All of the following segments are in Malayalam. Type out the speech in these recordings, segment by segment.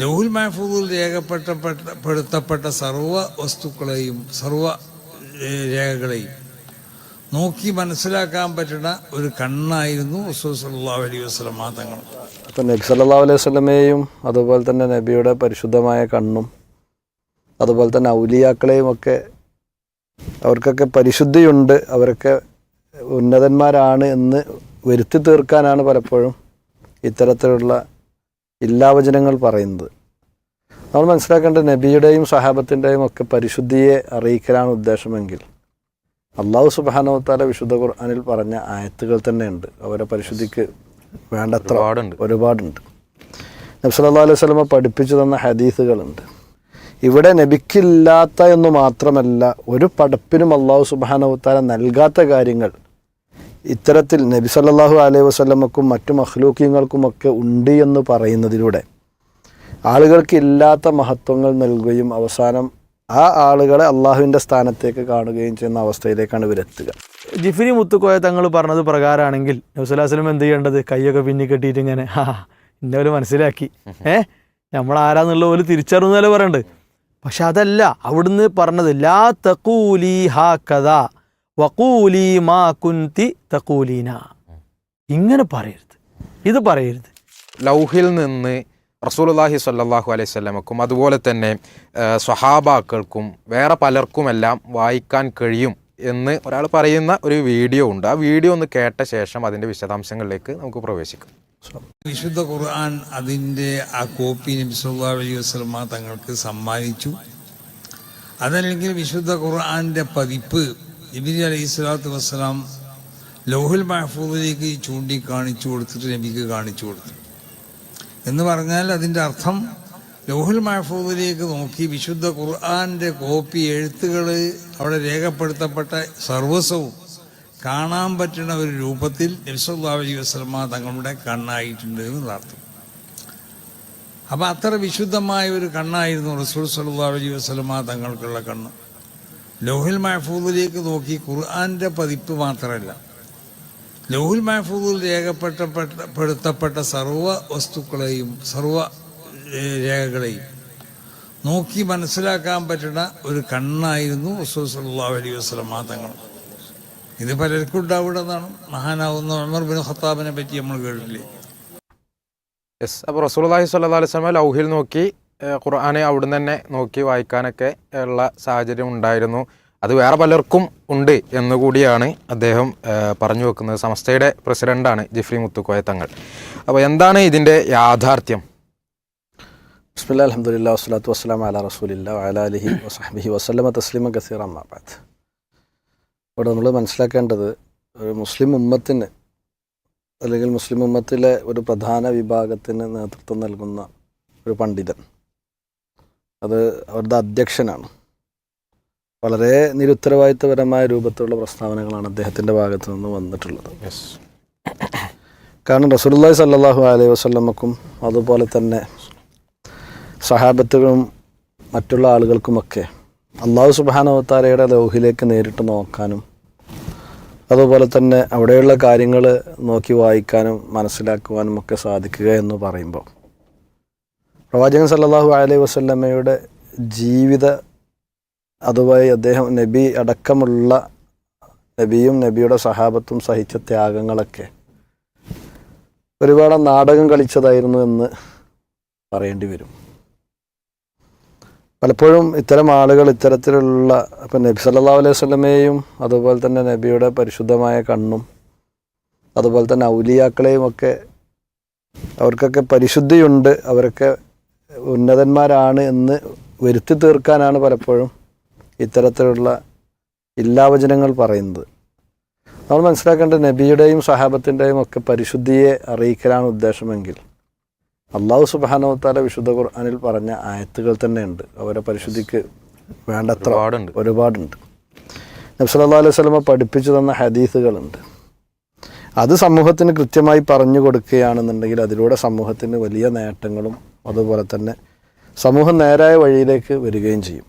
ലൗഹുൽ മഹഫൂദിൽ രേഖപ്പെട്ടപ്പെടുത്തപ്പെട്ട സർവ വസ്തുക്കളെയും സർവ രേഖകളെയും നോക്കി മനസ്സിലാക്കാൻ പറ്റുന്ന ഒരു കണ്ണായിരുന്നു റസൂൽ അലൈഹി തങ്ങൾ അപ്പം നബി സല്ലാ അലൈഹി സ്വലമയെയും അതുപോലെ തന്നെ നബിയുടെ പരിശുദ്ധമായ കണ്ണും അതുപോലെ തന്നെ ഔലിയാക്കളെയും ഒക്കെ അവർക്കൊക്കെ പരിശുദ്ധിയുണ്ട് അവരൊക്കെ ഉന്നതന്മാരാണ് എന്ന് വരുത്തി തീർക്കാനാണ് പലപ്പോഴും ഇത്തരത്തിലുള്ള ഇല്ലാവചനങ്ങൾ പറയുന്നത്. നമ്മൾ മനസ്സിലാക്കേണ്ടത് നബിയുടെയും സഹാബത്തിന്റെയും ഒക്കെ പരിശുദ്ധിയെ അറിയിക്കലാണ് ഉദ്ദേശമെങ്കിൽ. അള്ളാഹു സുബാനോത്താല വിശുദ്ധ ഖുർആാനിൽ പറഞ്ഞ ആയത്തുകൾ തന്നെയുണ്ട്. അവരെ പരിശുദ്ധിക്ക് വേണ്ടത്ര ഒരുപാടുണ്ട്. നബ്സല്ലാ അലൈഹി സ്വലമ പഠിപ്പിച്ചു തന്ന ഹദീസുകളുണ്ട്. ഇവിടെ നബിക്കില്ലാത്ത എന്ന് മാത്രമല്ല ഒരു പടപ്പിനും അള്ളാഹു സുബാനവുത്താല നൽകാത്ത കാര്യങ്ങൾ ഇത്തരത്തിൽ നബി സല്ലാഹു അലൈഹി വസ്ലമക്കും മറ്റു മഹ്ലൂക്കിയങ്ങൾക്കുമൊക്കെ ഉണ്ട് എന്ന് പറയുന്നതിലൂടെ ആളുകൾക്ക് ഇല്ലാത്ത മഹത്വങ്ങൾ നൽകുകയും അവസാനം ആ ആളുകളെ അള്ളാഹുവിന്റെ സ്ഥാനത്തേക്ക് കാണുകയും ചെയ്യുന്ന അവസ്ഥയിലേക്കാണ് ഇവരെത്തുക. ജിഫിനി മുത്തുക്കോയ തങ്ങൾ പറഞ്ഞത് പ്രകാരമാണെങ്കിൽ നബ്സുല്ലാസ്ലം എന്ത് ചെയ്യേണ്ടത്? കൈയൊക്കെ പിന്നി കെട്ടിയിട്ട് ഇങ്ങനെ ആ ഇന്ന പോലെ മനസ്സിലാക്കി. ഏ? നമ്മൾ ആരാന്നുള്ള പോലെ തിരിച്ചറിഞ്ഞാലേ പറയണ്ട്? പക്ഷെ അതല്ല അവിടുന്ന് പറഞ്ഞത് ലാ തക്കൂലി ഹാ കഥ വക്കൂലി മാ കുന്തി തക്കൂലീന ഇങ്ങനെ പറയരുത്. ഇത് പറയരുത്. ലൗഹിൽ നിന്ന് റസൂലുള്ളാഹി സല്ലാഹു അലൈഹി സ്വലമക്കും അതുപോലെ തന്നെ സ്വഹാബാക്കൾക്കും വേറെ പലർക്കുമെല്ലാം വായിക്കാൻ കഴിയും എന്ന് ഒരാൾ പറയുന്ന ഒരു വീഡിയോ ഉണ്ട്. ആ വീഡിയോ ഒന്ന് കേട്ട ശേഷം അതിന്റെ വിശദാംശങ്ങളിലേക്ക് നമുക്ക് പ്രവേശിക്കാം. വിശുദ്ധ ഖുർആൻ അതിന്റെ ആ കോപ്പി നബി സല്ലല്ലാഹു അലൈഹി വസല്ലം തങ്ങൾക്ക് സമ്മാനിച്ചു. അതല്ലെങ്കിൽ വിശുദ്ധ ഖുർആന്റെ പതിപ്പ് നബി അലൈഹി സ്വലാത്തു വസ്സലാം ലൗഹുൽ മഹഫൂദിലേക്ക് ചൂണ്ടിക്കാണിച്ചു കൊടുത്തിട്ട് നബിക്ക് കാണിച്ചു കൊടുത്തു. എന്ന് പറഞ്ഞാൽ അതിന്റെ അർത്ഥം ലോഹുൽ മഹഫൂദിലേക്ക് നോക്കി വിശുദ്ധ ഖുർആാന്റെ കോപ്പി എഴുത്തുകൾ അവിടെ രേഖപ്പെടുത്തപ്പെട്ട സർവസ്വവും കാണാൻ പറ്റുന്ന ഒരു രൂപത്തിൽ നബ്സല്ലാ അലൈഹി വസ്ലമ തങ്ങളുടെ കണ്ണായിട്ടുണ്ട് എന്നുള്ള അർത്ഥം. അപ്പം അത്ര വിശുദ്ധമായ ഒരു കണ്ണായിരുന്നു റസൂൽ സല്ലാ അലൈഹി വസ്ലമ തങ്ങൾക്കുള്ള കണ്ണ്. ലൗഹുൽ മഹഫൂദിലേക്ക് നോക്കി ഖുർആന്റെ പതിപ്പ് മാത്രമല്ല. ലൗഹുൽ മഹഫൂദിൽ രേഖപ്പെട്ടപ്പെടുത്തപ്പെട്ട സർവ വസ്തുക്കളെയും സർവ രേഖകളെയും നോക്കി മനസ്സിലാക്കാൻ പറ്റുന്ന ഒരു കണ്ണായിരുന്നു റസൂൽ സല്ലല്ലാഹു അലൈഹി വസല്ലം തങ്ങൾ ഇത് പലർക്കും ഉണ്ടാവിടുന്നതാണ് മഹാനാവുന്ന ഉമർ ബിൻ ഖത്താബിനെ പറ്റി നമ്മൾ കേട്ടില്ലേ യെസ് അപ്പോൾ റസൂലുള്ളാഹി സ്വല്ലാ അലൈഹി ലൗഹിൽ നോക്കി ഖുർആനെ അവിടുന്ന് തന്നെ നോക്കി വായിക്കാനൊക്കെ ഉള്ള സാഹചര്യം ഉണ്ടായിരുന്നു. അത് വേറെ പലർക്കും ഉണ്ട് എന്നുകൂടിയാണ് അദ്ദേഹം പറഞ്ഞു വെക്കുന്നത്. സംസ്ഥയുടെ പ്രസിഡന്റാണ് ജിഫ്രി മുത്തുക്കോയ തങ്ങൾ. അപ്പോൾ എന്താണ് ഇതിന്റെ യാഥാർത്ഥ്യം? ബിസ്മില്ല അലഹമുല്ലാ വസ്സലാത്തു വസ്സലാം അല റസൂലില്ല വസ്ലമ തസ്ലിമ അമ്മാബാദ് ഇവിടെ നമ്മൾ മനസ്സിലാക്കേണ്ടത് ഒരു മുസ്ലിം ഉമ്മത്തിന് അല്ലെങ്കിൽ മുസ്ലിം ഉമ്മത്തിലെ ഒരു പ്രധാന വിഭാഗത്തിന് നേതൃത്വം നൽകുന്ന ഒരു പണ്ഡിതൻ. അത് അവരുടെ അധ്യക്ഷനാണ്. വളരെ നിരുത്തരവാദിത്വപരമായ രൂപത്തിലുള്ള പ്രസ്താവനകളാണ് അദ്ദേഹത്തിന്റെ ഭാഗത്തു നിന്ന് വന്നിട്ടുള്ളത്. കാരണം റസൂലുള്ളാഹി സല്ലാഹു അലൈഹി വസല്ലമക്കും അതുപോലെ തന്നെ സഹാബത്തുകളും മറ്റുള്ള ആളുകൾക്കുമൊക്കെ അള്ളാഹു സുബാനവത്താരയുടെ ലോഹിലേക്ക് നേരിട്ട് നോക്കാനും അതുപോലെ തന്നെ അവിടെയുള്ള കാര്യങ്ങൾ നോക്കി വായിക്കാനും മനസ്സിലാക്കുവാനും ഒക്കെ സാധിക്കുക എന്ന് പറയുമ്പോൾ പ്രവാചകൻ സല്ലാഹു അലൈഹി വസല്ലമയുടെ ജീവിത അതുമായി അദ്ദേഹം നബി അടക്കമുള്ള നബിയും നബിയുടെ സഹാബത്തും സഹിച്ച ത്യാഗങ്ങളൊക്കെ ഒരുപാട് നാടകം കളിച്ചതായിരുന്നു എന്ന് പറയേണ്ടി വരും. പലപ്പോഴും ഇത്തരം ആളുകൾ ഇത്തരത്തിലുള്ള ഇപ്പം നബി സല്ലല്ലാഹു അലൈഹി വസല്ലമയെയും അതുപോലെ തന്നെ നബിയുടെ പരിശുദ്ധമായ കണ്ണും അതുപോലെ തന്നെ ഔലിയാക്കളെയും ഒക്കെ അവർക്കൊക്കെ പരിശുദ്ധിയുണ്ട്. അവരൊക്കെ ഉന്നതന്മാരാണ് എന്ന് വരുത്തി തീർക്കാനാണ് പലപ്പോഴും ഇത്തരത്തിലുള്ള ഇല്ലാവചനങ്ങൾ പറയുന്നത്. നമ്മൾ മനസ്സിലാക്കേണ്ടത് നബിയുടെയും സഹാബത്തിന്റെയും ഒക്കെ പരിശുദ്ധിയെ അറിയിക്കലാണ് ഉദ്ദേശമെങ്കിൽ. അള്ളാഹു സുബാനോത്താല വിശുദ്ധ ഖുർആാനിൽ പറഞ്ഞ ആയത്തുകൾ തന്നെയുണ്ട്. അവരെ പരിശുദ്ധിക്ക് വേണ്ടത്ര ഒരുപാടുണ്ട്. ഒരുപാടുണ്ട്. നബ്സല്ലാ അലൈഹി സ്വലമ പഠിപ്പിച്ചു തന്ന ഹദീസുകളുണ്ട്. അത് സമൂഹത്തിന് കൃത്യമായി പറഞ്ഞു കൊടുക്കുകയാണെന്നുണ്ടെങ്കിൽ അതിലൂടെ സമൂഹത്തിന് വലിയ നേട്ടങ്ങളും അതുപോലെ തന്നെ സമൂഹം നേരായ വഴിയിലേക്ക് വരികയും ചെയ്യും.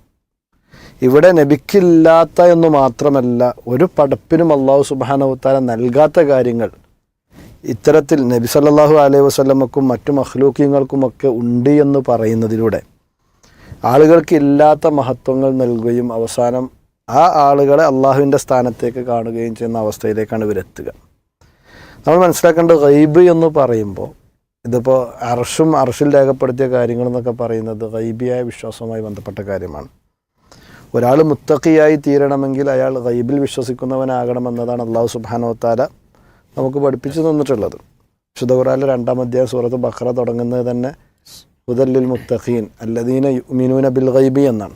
ഇവിടെ നബിക്കില്ലാത്ത എന്ന് മാത്രമല്ല ഒരു പടപ്പിനും അള്ളാഹു സുബാനവത്താല നൽകാത്ത കാര്യങ്ങൾ ഇത്തരത്തിൽ നബി സല്ലാഹു അലൈഹി വസ്ലമക്കും മറ്റു മഹ്ലൂക്കിങ്ങൾക്കുമൊക്കെ ഉണ്ട് എന്ന് പറയുന്നതിലൂടെ ആളുകൾക്ക് ഇല്ലാത്ത മഹത്വങ്ങൾ നൽകുകയും അവസാനം ആ ആളുകളെ അള്ളാഹുവിന്റെ സ്ഥാനത്തേക്ക് കാണുകയും ചെയ്യുന്ന അവസ്ഥയിലേക്കാണ് ഇവരെത്തുക. നമ്മൾ മനസ്സിലാക്കേണ്ടത് ഗൈബ് എന്ന് പറയുമ്പോൾ ഇതിപ്പോൾ അർഷും അർഷിൽ രേഖപ്പെടുത്തിയ കാര്യങ്ങളെന്നൊക്കെ പറയുന്നത് ഗൈബിയായ വിശ്വാസവുമായി ബന്ധപ്പെട്ട കാര്യമാണ്. ഒരാൾ മുത്തക്കിയായി തീരണമെങ്കിൽ അയാൾ ഗൈബിൽ വിശ്വസിക്കുന്നവനാകണമെന്നതാണ് അള്ളാഹു സുബാനോത്താല നമുക്ക് പഠിപ്പിച്ചു തന്നിട്ടുള്ളത്. വിശുദ്ധ ഖുറാനിലെ രണ്ടാം അധ്യായ സൂറത്ത് ബഖറ തുടങ്ങുന്നത് തന്നെ ഹുദല്ലിൽ മുത്തഖീൻ അല്ലദീന മിനൂന ബിൽ ഗൈബി എന്നാണ്.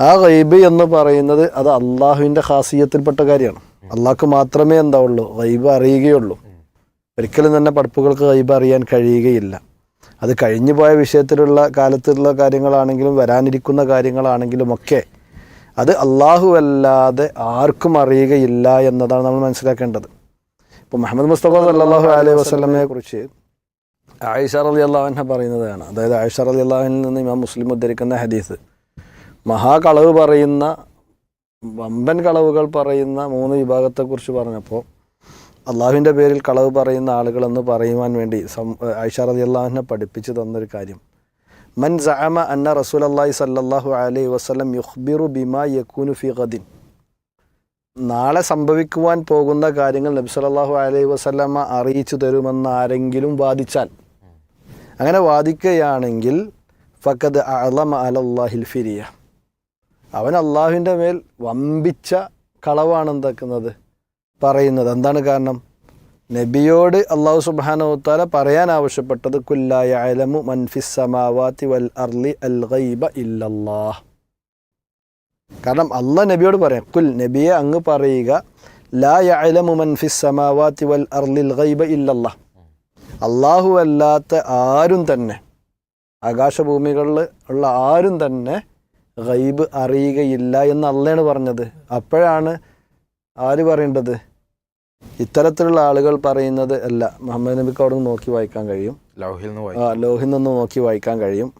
ആ ഗൈബ് എന്ന് പറയുന്നത് അത് അള്ളാഹുവിന്റെ ഖാസിയത്തിൽപ്പെട്ട കാര്യമാണ്. അള്ളാഹ്ക്ക് മാത്രമേ എന്താ ഉള്ളൂ വൈബ് അറിയുകയുള്ളൂ. ഒരിക്കലും തന്നെ പഠിപ്പുകൾക്ക് വൈബ് അറിയാൻ കഴിയുകയില്ല. അത് കഴിഞ്ഞു പോയ വിഷയത്തിലുള്ള കാലത്തിലുള്ള കാര്യങ്ങളാണെങ്കിലും വരാനിരിക്കുന്ന കാര്യങ്ങളാണെങ്കിലും ഒക്കെ അത് അള്ളാഹു അല്ലാതെ ആർക്കും അറിയുകയില്ല എന്നതാണ് നമ്മൾ മനസ്സിലാക്കേണ്ടത്. ഇപ്പോൾ മുഹമ്മദ് മുസ്തഫ സല്ലാഹു അലൈഹി വസ്ലമയെ കുറിച്ച് ആയിഷ അലി അള്ളാഹുന പറയുന്നതാണ്. അതായത് ആയിഷ അലി അള്ളാഹുനിൽ നിന്ന് ഇമാം മുസ്ലിം ഉദ്ധരിക്കുന്ന ഹദീസ്. മഹാകളവ് പറയുന്ന വമ്പൻ കളവുകൾ പറയുന്ന മൂന്ന് വിഭാഗത്തെക്കുറിച്ച് പറഞ്ഞപ്പോൾ അള്ളാഹുവിന്റെ പേരിൽ കളവ് പറയുന്ന ആളുകളെന്ന് പറയുവാൻ വേണ്ടി സം ആയിഷ അലി അള്ളാഹുവിനെ പഠിപ്പിച്ചു തന്നൊരു കാര്യം. മൻ സഅമ അന്ന റസൂൽ അള്ളാഹി സല്ലാഹു അലൈഹി വസ്ലം യുഹ്ബിറു ബിമാ യക്കൂനു ഫി ഖദിൻ നാളെ സംഭവിക്കുവാൻ പോകുന്ന കാര്യങ്ങൾ നബി സല്ലാഹു അലൈഹി വസല്ലമ അറിയിച്ചു തരുമെന്ന് ആരെങ്കിലും വാദിച്ചാൽ അങ്ങനെ വാദിക്കുകയാണെങ്കിൽ ഫക്കത് അലമ അലല്ലാഹിൽ ഫിരിയ. അവൻ അള്ളാഹുവിന്റെ മേൽ വമ്പിച്ച കളവാണ് എന്താക്കുന്നത്? പറയുന്നത്. എന്താണ് കാരണം? നബിയോട് അള്ളാഹു സുബാനോത്താല പറയാൻ ആവശ്യപ്പെട്ടത് കുല്ലായ അലമു മൻഫിസ് സമാവാത്തി വൽ അർലി അൽ ഗൈബ ഇല്ലല്ലാഹ്. കാരണം അള്ള നബിയോട് പറയാം കുൽ നബിയെ അങ്ങ് പറയുക ലാ യഅലമു മൻ ഫിസ് സമാവാത്തി വൽ അർലിൽ ഗൈബ ഇല്ലല്ലാ അള്ളാഹു അല്ലാത്ത ആരും തന്നെ ആകാശഭൂമികളിൽ ഉള്ള ആരും തന്നെ ഗൈബ് അറിയുകയില്ല എന്ന് അള്ളയാണ് പറഞ്ഞത്. അപ്പോഴാണ് ആര് പറയേണ്ടത്? ഇത്തരത്തിലുള്ള ആളുകൾ പറയുന്നത് അല്ല. മുഹമ്മദ് നബിക്ക് അവിടെ നിന്ന് നോക്കി വായിക്കാൻ കഴിയും. ലൗഹിൽ നിന്ന് ആ ലോഹിൽ നിന്ന് നോക്കി വായിക്കാൻ കഴിയും.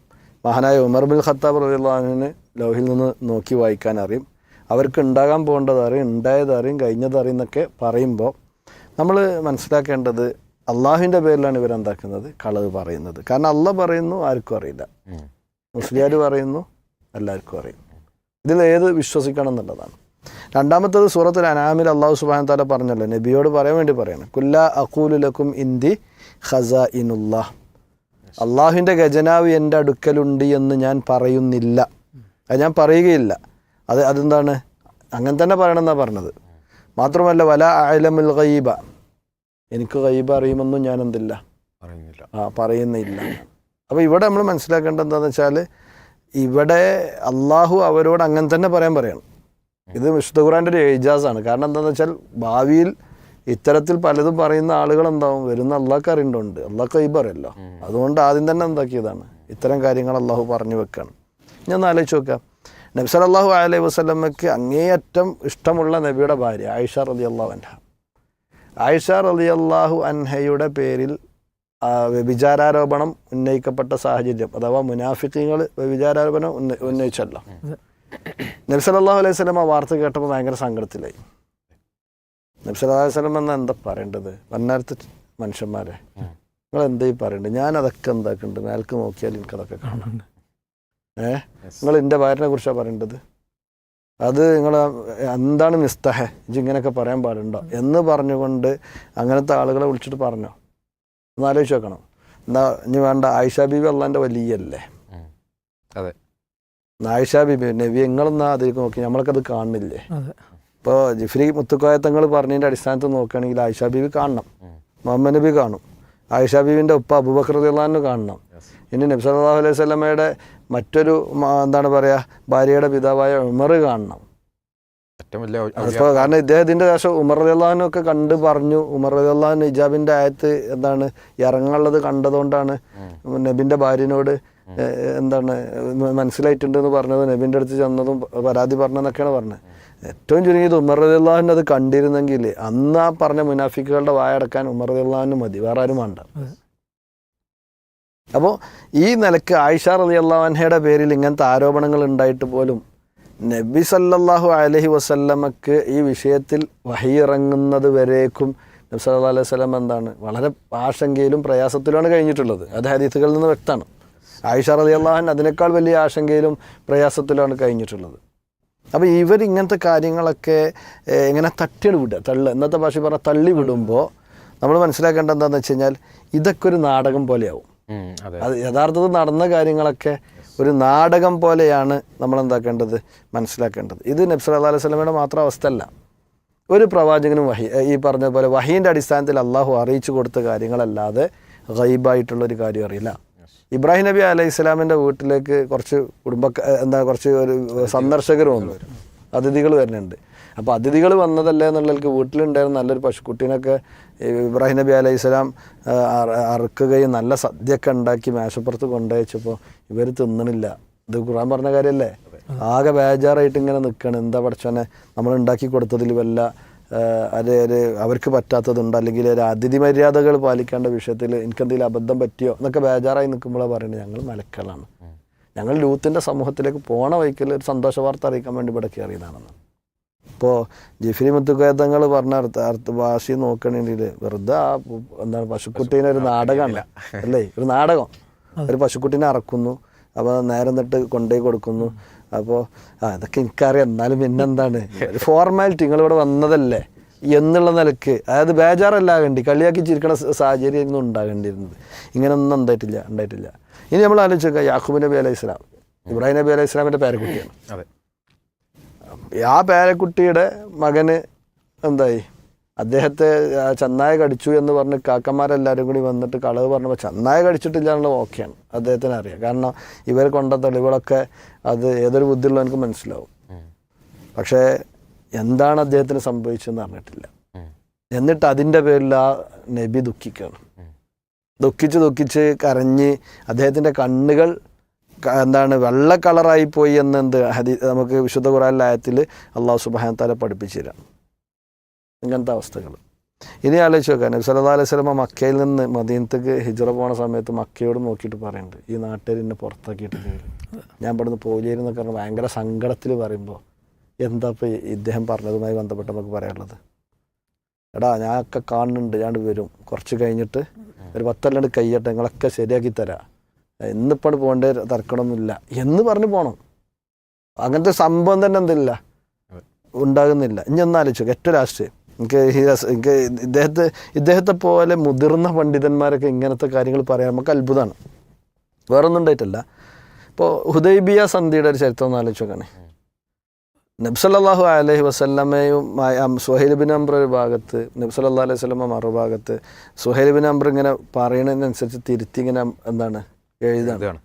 മഹാനായ ഉമർ ബിൻ ഖത്താബ് റബിള്ളാഹിന് ലോഹിൽ നിന്ന് നോക്കി വായിക്കാൻ അറിയും. അവർക്ക് ഉണ്ടാകാൻ പോകേണ്ടത് അറിയും ഉണ്ടായത് അറിയും കഴിഞ്ഞത് അറിയും എന്നൊക്കെ പറയുമ്പോൾ നമ്മൾ മനസ്സിലാക്കേണ്ടത് അള്ളാഹുവിന്റെ പേരിലാണ് ഇവരെന്താക്കുന്നത്? കളവ് പറയുന്നത്. കാരണം അള്ളാഹ് പറയുന്നു ആർക്കും അറിയില്ല. മുസ്ലിയാർ പറയുന്നു എല്ലാവർക്കും അറിയും. ഇതിൽ ഏത് വിശ്വസിക്കണം എന്നുള്ളതാണ്. രണ്ടാമത്തത് സൂറത്തിൽ അനാമിൽ അള്ളാഹു സുബാൻ താല പറഞ്ഞല്ലോ നബിയോട് പറയാൻ വേണ്ടി പറയണം. കുല്ല അക്കൂലുലക്കും ഇന്തി ഖസ ഇനുല്ലാഹ് അള്ളാഹുവിന്റെ ഖജനാവ് എന്റെ അടുക്കലുണ്ട് എന്ന് ഞാൻ പറയുന്നില്ല. അത് ഞാൻ പറയുകയില്ല. അത് അതെന്താണ്? അങ്ങനെ തന്നെ പറയണമെന്നാണ് പറഞ്ഞത്. മാത്രമല്ല വല അലമുൽ ഗൈബ. എനിക്ക് ഖൈബ അറിയുമെന്നും ഞാൻ എന്തില്ല? പറയുന്നില്ല. ആ പറയുന്നില്ല. അപ്പോൾ ഇവിടെ നമ്മൾ മനസ്സിലാക്കേണ്ടത് എന്താണെന്ന് വെച്ചാൽ ഇവിടെ അള്ളാഹു അവരോട് അങ്ങനെ തന്നെ പറയാൻ പറയണം. ഇത് വിശുദ്ധ ഖുറാന്റെ ഒരു ഏജാസാണ് കാരണം എന്താണെന്ന് വെച്ചാൽ ഭാവിയിൽ ഇത്തരത്തിൽ പലതും പറയുന്ന ആളുകൾ എന്താവും? വരുന്ന അള്ളാഹ്ക്ക് അറിയണ്ടുണ്ട്. അള്ളാഹ് കൈബറല്ലോ അതുകൊണ്ട് ആദ്യം തന്നെ എന്താക്കിയതാണ്? ഇത്തരം കാര്യങ്ങൾ അള്ളാഹു പറഞ്ഞു വെക്കുകയാണ് ഞാൻ ആലോചിച്ച് നോക്കാം. നബി സല്ലല്ലാഹു അലൈഹി വസല്ലമയ്ക്ക് അങ്ങേയറ്റം ഇഷ്ടമുള്ള നബിയുടെ ഭാര്യ ആയിഷ റലി അള്ളാഹു അൻഹ. ആയിഷ റലി അള്ളാഹു അൻഹയുടെ പേരിൽ ആ, വ്യഭിചാരാരോപണം ഉന്നയിക്കപ്പെട്ട സാഹചര്യം അഥവാ മുനാഫിക്കങ്ങൾ വ്യഭിചാരോപണം ഉന്ന ഉന്നയിച്ചല്ലോ. നബി സല്ലല്ലാഹു അലൈഹി സ്വലം ആ വാർത്ത കേട്ടപ്പോൾ ഭയങ്കര സങ്കടത്തിലായി. നബി സല്ലല്ലാഹു അലൈഹി സ്വലം എന്നാ എന്താ പറയേണ്ടത്? വന്നാരത്തെ മനുഷ്യന്മാരെ. നിങ്ങൾ എന്തായി പറയേണ്ടത്? ഞാൻ അതൊക്കെ എന്താക്കുന്നുണ്ട്? മേൽക്ക് നോക്കിയാൽ എനിക്കതൊക്കെ കാണുന്നുണ്ട് ഏഹ് നിങ്ങൾ എന്റെ ഭാര്യനെ കുറിച്ചാണ് പറയേണ്ടത്? അത് നിങ്ങൾ എന്താണ് മിസ്തഹ ഇങ്ങനെയൊക്കെ പറയാൻ പാടുണ്ടോ? എന്ന് പറഞ്ഞുകൊണ്ട് അങ്ങനത്തെ ആളുകളെ വിളിച്ചിട്ട് പറഞ്ഞോ? ഒന്ന് ആലോചിച്ച് എന്നാ ഇനി വേണ്ട ആയിഷ ബീബി അള്ളാന്റെ വലിയല്ലേ. അതെ. ആയിഷ ബീബി നബി നിങ്ങളെന്നാ അതിലേക്ക് നോക്കി നമ്മളൊക്കെ അത് കാണുന്നില്ലേ അതെ. ഇപ്പോൾ ജിഫ്രി മുത്തുക്കോയത്തങ്ങൾ പറഞ്ഞതിന്റെ അടിസ്ഥാനത്തിൽ നോക്കുകയാണെങ്കിൽ ആയിഷ ബീബി കാണണം മുഹമ്മദ് നബി കാണും ആയിഷ ബീവിന്റെ ഉപ്പ അബൂബക്കർ കാണണം. ഇനി നബി സല്ലല്ലാഹു അലൈഹി സ്വലമയുടെ മറ്റൊരു എന്താണ് പറയുക ഭാര്യയുടെ പിതാവായ ഉമർ കാണണം ഏറ്റവും വലിയ അതിപ്പോൾ കാരണം ഇദ്ദേഹത്തിന്റെ ശേഷം ഉമർ റളിയല്ലാഹുനൊക്കെ കണ്ട് പറഞ്ഞു. ഉമർ റളിയല്ലാഹു ഇജാബിന്റെ ആയത്ത് എന്താണ്? ഇറങ്ങാനുള്ളത് കണ്ടതുകൊണ്ടാണ്. നബിന്റെ ഭാര്യനോട് എന്താണ് മനസ്സിലായിട്ടുണ്ടെന്ന് പറഞ്ഞത്. നബിന്റെ അടുത്ത് ചെന്നതും പരാതി പറഞ്ഞതെന്നൊക്കെയാണ് പറഞ്ഞത്. ഏറ്റവും ചുരുങ്ങിയത് ഉമർ റളിയല്ലാഹുവിന് അത് കണ്ടിരുന്നെങ്കിൽ അന്ന് ആ പറഞ്ഞ മുനാഫിക്കുകളുടെ വായടക്കാൻ ഉമർ റളിയല്ലാഹുവിന് മതി. വേറെ ആരും വേണ്ട. അപ്പോൾ ഈ നിലയ്ക്ക് ആയിഷ റളിയല്ലാഹുഅൻഹയുടെ പേരിൽ ഇങ്ങനത്തെ ആരോപണങ്ങൾ ഉണ്ടായിട്ട് പോലും നബി സല്ലാഹു അലഹി വസല്ലമക്ക് ഈ വിഷയത്തിൽ വഹിയിറങ്ങുന്നത് വരേക്കും നബി സല്ലല്ലാഹു അലൈഹി വസ്ലം എന്താണ്? വളരെ ആശങ്കയിലും പ്രയാസത്തിലുമാണ് കഴിഞ്ഞിട്ടുള്ളത്. അത് ഹദീസുകളിൽ നിന്ന് വ്യക്തമാണ്. ആയിഷ അള്ളാഹൻ അതിനേക്കാൾ വലിയ ആശങ്കയിലും പ്രയാസത്തിലാണ് കഴിഞ്ഞിട്ടുള്ളത്. അപ്പോൾ ഇവർ ഇങ്ങനത്തെ കാര്യങ്ങളൊക്കെ ഇങ്ങനെ തട്ടിയാണ് വിടുക തള്ളി. ഇന്നത്തെ ഭാഷ പറഞ്ഞാൽ തള്ളി വിടുമ്പോൾ നമ്മൾ മനസ്സിലാക്കേണ്ടത് എന്താണെന്ന് വെച്ച് കഴിഞ്ഞാൽ ഇതൊക്കെ ഒരു നാടകം പോലെയാവും. അത് യഥാർത്ഥത്തിൽ നടന്ന കാര്യങ്ങളൊക്കെ ഒരു നാടകം പോലെയാണ് നമ്മൾ എന്താക്കേണ്ടത് മനസ്സിലാക്കേണ്ടത്. ഇത് നബ്സ് അല്ലാ സ്വലമയുടെ മാത്രം അവസ്ഥയല്ല. ഒരു പ്രവാചകനും വഹി ഈ പറഞ്ഞ പോലെ വഹീന്റെ അടിസ്ഥാനത്തിൽ അള്ളാഹു അറിയിച്ചു കൊടുത്ത കാര്യങ്ങളല്ലാതെ ഗൈബായിട്ടുള്ളൊരു കാര്യം അറിയില്ല. ഇബ്രാഹിം നബി അലൈഹി ഇസ്ലാമിന്റെ വീട്ടിലേക്ക് കുറച്ച് കുടുംബ എന്താ കുറച്ച് ഒരു സന്ദർശകർ വന്നു. അതിഥികൾ വരുന്നുണ്ട്. അപ്പോൾ അതിഥികൾ വന്നതല്ലേ എന്നുള്ളവർക്ക് വീട്ടിലുണ്ടായിരുന്ന നല്ലൊരു പശുക്കുട്ടീനൊക്കെ ഇബ്രാഹിം നബി അലൈഹി സ്വലാം അറുക്കുകയും നല്ല സദ്യയൊക്കെ ഉണ്ടാക്കി മേശപ്പുറത്ത് കൊണ്ടുവച്ചപ്പോൾ ഇവർ തിന്നണില്ല. ഇത് ഖുർആൻ പറഞ്ഞ കാര്യമല്ലേ ആകെ ബേജാറായിട്ട് ഇങ്ങനെ നിൽക്കണം എന്താ പഠിച്ചോനെ നമ്മൾ ഉണ്ടാക്കി കൊടുത്തതിൽ വല്ല അത് ഒരു അവർക്ക് പറ്റാത്തതുണ്ട് അല്ലെങ്കിൽ ഒരു അതിഥി മര്യാദകൾ പാലിക്കേണ്ട വിഷയത്തിൽ എനിക്കെന്തെങ്കിലും അബദ്ധം പറ്റിയോ? എന്നൊക്കെ ബേജാറായി നിൽക്കുമ്പോഴാണ് പറയുന്നത് ഞങ്ങൾ മലക്കളാണ്. ഞങ്ങൾ ലൂത്തിന്റെ സമൂഹത്തിലേക്ക് പോണ വഴിക്കൽ ഒരു സന്തോഷ വാർത്ത അറിയിക്കാൻ വേണ്ടി ഇവിടെ കയറിയതാണെന്ന്. ഇപ്പോൾ ജിഫിരി മുത്തുക്കേതങ്ങൾ പറഞ്ഞ അർത്ഥ അർത്ഥ ഭാഷ നോക്കണെങ്കിൽ വെറുതെ ആ എന്താണ് പശുക്കുട്ടീനെ ഒരു നാടകമല്ല അല്ലേ? ഒരു നാടകം. ഒരു പശുക്കുട്ടീനെ അറക്കുന്നു. അപ്പോൾ നേരം തൊട്ട് കൊണ്ടുപോയി കൊടുക്കുന്നു. അപ്പോൾ ആ ഇതൊക്കെ എനിക്കറിയാം. എന്നാലും പിന്നെന്താണ്? ഒരു ഫോർമാലിറ്റി നിങ്ങളിവിടെ വന്നതല്ലേ? എന്നുള്ള നിലയ്ക്ക്. അതായത് ബേജാറല്ലാകേണ്ടി കളിയാക്കി ചിരിക്കണ സ- സാഹചര്യം ഒന്നും ഉണ്ടാകേണ്ടിയിരുന്നത്. ഇങ്ങനെയൊന്നും ഉണ്ടായിട്ടില്ല ഉണ്ടായിട്ടില്ല. ഇനി നമ്മൾ ആലോചിച്ചേക്കാം യാഹൂബ് നബി അലൈഹി ഇസ്ലാം ഇബ്രാഹിം നബി അലൈഹി ഇസ്ലാമിന്റെ പേരക്കുട്ടിയാണ്. അതെ. ആ പേരക്കുട്ടിയുടെ മകന് എന്തായി അദ്ദേഹത്തെ ചെന്നായ കടിച്ചു എന്ന് പറഞ്ഞ് കാക്കന്മാരെല്ലാവരും കൂടി വന്നിട്ട് കളവ് പറഞ്ഞപ്പോൾ ചെന്നായ കടിച്ചിട്ടില്ല എന്നുള്ള ഓക്കെയാണ് അദ്ദേഹത്തിന് അറിയാം കാരണം ഇവർ കൊണ്ട തെളിവുകളൊക്കെ അത് ഏതൊരു ബുദ്ധിയുള്ളവനക്ക് മനസ്സിലാവും. പക്ഷേ എന്താണ് അദ്ദേഹത്തിന് സംഭവിച്ചതെന്ന് അറിഞ്ഞിട്ടില്ല. എന്നിട്ട് അതിന്റെ പേരിൽ ആ നബി ദുഃഖിക്കുകയാണ്. ദുഃഖിച്ച് ദുഃഖിച്ച് കരഞ്ഞ് അദ്ദേഹത്തിന്റെ കണ്ണുകൾ എന്താണ് വെള്ള കളറായി പോയി എന്നെന്ത് ഹദി നമുക്ക് വിശുദ്ധ ഖുറാനിലായത്തിൽ അള്ളാഹു സുബാൻ താല പഠിപ്പിച്ചു തരാം. ഇങ്ങനത്തെ അവസ്ഥകൾ. ഇനി ആലോചിച്ച് നോക്കാൻ നബി അലൈഹി സ്വലമ മക്കയിൽ നിന്ന് മദീനത്തേക്ക് ഹിജറ പോണ സമയത്ത് മക്കയോട് നോക്കിയിട്ട് പറയുന്നുണ്ട് ഈ നാട്ടുകാർ എന്നെ പുറത്താക്കിയിട്ട് ഞാൻ ഇവിടുന്ന് പോലെയെന്നൊക്കെ പറഞ്ഞാൽ ഭയങ്കര സങ്കടത്തിൽ പറയുമ്പോൾ എന്താ ഇപ്പോൾ ഇദ്ദേഹം പറഞ്ഞതുമായി ബന്ധപ്പെട്ട് നമുക്ക് പറയാനുള്ളത്? എടാ ഞാനൊക്കെ കാണുന്നുണ്ട് ഞാൻ വരും. കുറച്ച് കഴിഞ്ഞിട്ട് ഒരു പത്തല്ലാണ്ട് കയ്യട്ടെ നിങ്ങളൊക്കെ ശരിയാക്കി തരാം. ഇന്നിപ്പോൾ പോകേണ്ട തർക്കണമൊന്നുമില്ല എന്ന് പറഞ്ഞ് പോകണം അങ്ങനത്തെ സംഭവം തന്നെ എന്തില്ല? ഉണ്ടാകുന്നില്ല. ഇനി ഒന്ന് ആലോചിച്ചു. ഏറ്റവും ലാസ്റ്റ് എനിക്ക് എനിക്ക് ഇദ്ദേഹത്തെ ഇദ്ദേഹത്തെ പോലെ മുതിർന്ന പണ്ഡിതന്മാരൊക്കെ ഇങ്ങനത്തെ കാര്യങ്ങൾ പറയാൻ നമുക്ക് അത്ഭുതമാണ് വേറൊന്നും ഉണ്ടായിട്ടില്ല. ഇപ്പോൾ ഹുദൈബിയ സന്ധിയുടെ ഒരു ചരിത്രം ഒന്ന് ആലോചിച്ച് നോക്കണേ. നബ്സല്ലാഹു അലഹി വസല്ലമയും സുഹൈൽ ബിൻ അംബ്ര ഒരു ഭാഗത്ത് നബ്സല്ലാ അലൈഹി വസല്ലമ മറുഭാഗത്ത് സുഹൈൽ ബിൻ അംബ്ര ഇങ്ങനെ പറയുന്നതിനനുസരിച്ച് തിരുത്തി ഇങ്ങനെ എന്താണ് എഴുതാണ്.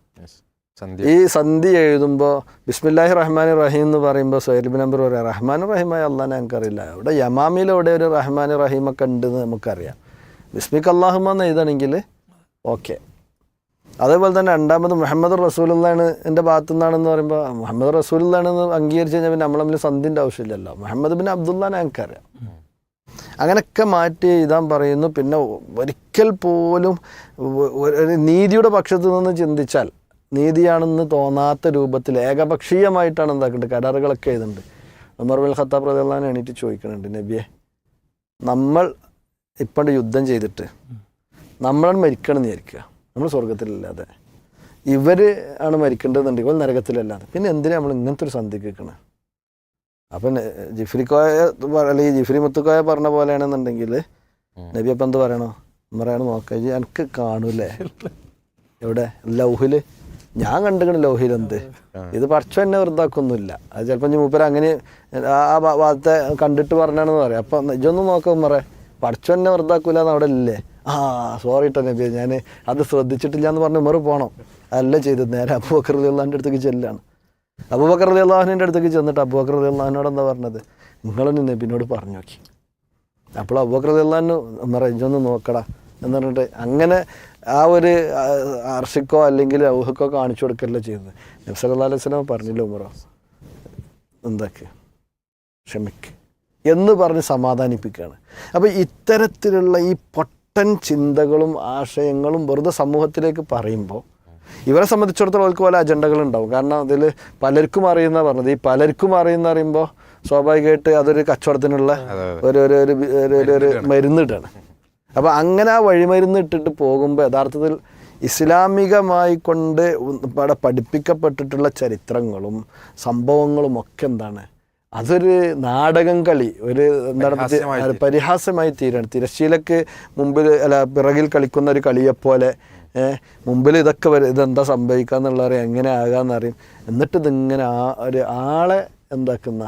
ഈ സന്ധി എഴുതുമ്പോൾ ബിസ്മില്ലാഹി റഹ്മാൻ റഹീം എന്ന് പറയുമ്പോൾ സുഹൈൽ നമ്പർ പറയാം റഹ്മാൻ റഹീമായ അള്ളാനെ എനിക്കറിയില്ല. ഇവിടെ യമാമിൽ ഒരു റഹ്മാൻ റഹീമൊക്കെ ഉണ്ടെന്ന് നമുക്കറിയാം. ബിസ്മിക്ക് അള്ളാഹുമെന്ന് എഴുതണമെങ്കിൽ ഓക്കെ. അതേപോലെ തന്നെ രണ്ടാമത് മുഹമ്മദ് റസൂലുള്ളാണ് എന്റെ ഭാഗത്തു നിന്നാണെന്ന് പറയുമ്പോൾ മുഹമ്മദ് റസൂലുള്ളാണെന്ന് അംഗീകരിച്ച് കഴിഞ്ഞാൽ പിന്നെ നമ്മൾ തമ്മിൽ സന്ധിന്റെ ആവശ്യമില്ലല്ലോ. മുഹമ്മദ് ബിൻ അബ്ദുല്ലാനെ ഞങ്ങൾക്കറിയാം അങ്ങനെയൊക്കെ മാറ്റി എഴുതാൻ പറയുന്നു. പിന്നെ ഒരിക്കൽ പോലും ഒരു നീതിയുടെ പക്ഷത്തു നിന്ന് ചിന്തിച്ചാൽ നീതിയാണെന്ന് തോന്നാത്ത രൂപത്തിൽ ഏകപക്ഷീയമായിട്ടാണ് എന്താക്കേണ്ടത്? കരാറുകളൊക്കെ എഴുതുന്നുണ്ട്. ഉമർ ബിൽ ഖത്താബ് റദിയല്ലാൻ എണീറ്റ് ചോദിക്കുന്നുണ്ട് നബിയെ നമ്മൾ ഇപ്പം യുദ്ധം ചെയ്തിട്ട് നമ്മളാണ് മരിക്കണം വിചാരിക്കുക. നമ്മൾ സ്വർഗത്തിലല്ലാതെ ഇവർ ആണ് മരിക്കേണ്ടതെന്നുണ്ടെങ്കിൽ നരകത്തിലല്ലാതെ. പിന്നെ എന്തിനാണ് നമ്മൾ ഇങ്ങനത്തെ ഒരു സന്ധി കേൾക്കണേ അപ്പം ജിഫ്രി കോയ പറ- അല്ലെങ്കിൽ ജിഫ്രി മുത്തുക്കോയ പറഞ്ഞ പോലെയാണെന്നുണ്ടെങ്കിൽ നബി അപ്പം എന്ത് പറയണോ? പറയണ നോക്കാം എനിക്ക് കാണൂലേ എവിടെ? ലൗഹിൽ. ഞാൻ കണ്ടുകണ് ലൗഹിൽ എന്ത്? ഇത് പറിച്ചു എന്നെ വെറുതാക്കൊന്നുമില്ല അത് ചിലപ്പോൾ മൂപ്പർ മൂപ്പര് അങ്ങനെ ആ ഭാഗത്തെ കണ്ടിട്ട് പറഞ്ഞാണെന്ന് പറയാം. അപ്പം ഇജൊന്നും നോക്കാം പറ പഠിച്ചു എന്നെ വെറുതാക്കൂല എന്ന് അവിടെ ഇല്ലേ? ആ സോറി കേട്ടോ നബി. ഞാൻ അത് ശ്രദ്ധിച്ചിട്ടില്ല എന്ന് പറഞ്ഞ് ഉമർ പോകണം അല്ല ചെയ്തത്. നേരെ അബൂബക്കർ അള്ളാഹിന്റെ അടുത്തേക്ക് ചെല്ലാണ്. അബൂബക്കർ അള്ളാഹുവിന്റെ അടുത്തേക്ക് ചെന്നിട്ട് അബൂബക്കർ അള്ളാഹിനോട് എന്താ പറഞ്ഞത്? നിങ്ങളൊന്ന് നബിനോട് പറഞ്ഞു നോക്കി. അപ്പോൾ അബൂബക്കർ അള്ളാഹിന് ഉമർ ഇജൊന്ന് നോക്കടാ എന്ന് പറഞ്ഞിട്ട് അങ്ങനെ ആ ഒരു അർഷിക്കോ അല്ലെങ്കിൽ ഔഹക്കോ കാണിച്ചു കൊടുക്കല്ല ചെയ്യുന്നത്. നബ്സ് അല്ലാ അലൈഹി സ്വലം പറഞ്ഞില്ല ഉമറോ? എന്താക്ക്? ക്ഷമിക്ക്. എന്ന് പറഞ്ഞ് സമാധാനിപ്പിക്കുകയാണ്. അപ്പോൾ ഇത്തരത്തിലുള്ള ഈ പൊട്ടൻ ചിന്തകളും ആശയങ്ങളും വെറുതെ സമൂഹത്തിലേക്ക് പറയുമ്പോൾ ഇവരെ സംബന്ധിച്ചിടത്തോളം അവർക്ക് പല അജണ്ടകളുണ്ടാവും. കാരണം അതിൽ പലർക്കും അറിയുന്ന പറഞ്ഞത് ഈ പലർക്കും അറിയുന്ന അറിയുമ്പോൾ സ്വാഭാവികമായിട്ട് അതൊരു കച്ചവടത്തിനുള്ള ഒരു ഒരു ഒരു ഒരു- ഒരു ഒരു മരുന്ന് ഇട്ടാണ് അപ്പോൾ അങ്ങനെ ആ വഴിമരുന്ന് ഇട്ടിട്ട് പോകുമ്പോൾ യഥാർത്ഥത്തിൽ ഇസ്ലാമികമായി കൊണ്ട് ഇവിടെ പഠിപ്പിക്കപ്പെട്ടിട്ടുള്ള ചരിത്രങ്ങളും സംഭവങ്ങളും ഒക്കെ എന്താണ്? അതൊരു നാടകം കളി ഒരു എന്താണ് പരിഹാസമായി തീരാണ്. തിരശ്ശീലക്ക് മുമ്പിൽ അല്ല പിറകിൽ കളിക്കുന്ന ഒരു കളിയെപ്പോലെ മുമ്പിൽ ഇതൊക്കെ വരും ഇതെന്താ സംഭവിക്കുക എന്നുള്ളറിയാം എങ്ങനെ ആകാമെന്നറിയും എന്നിട്ട് ഇതിങ്ങനെ ആ ഒരു ആളെ എന്താക്കുന്ന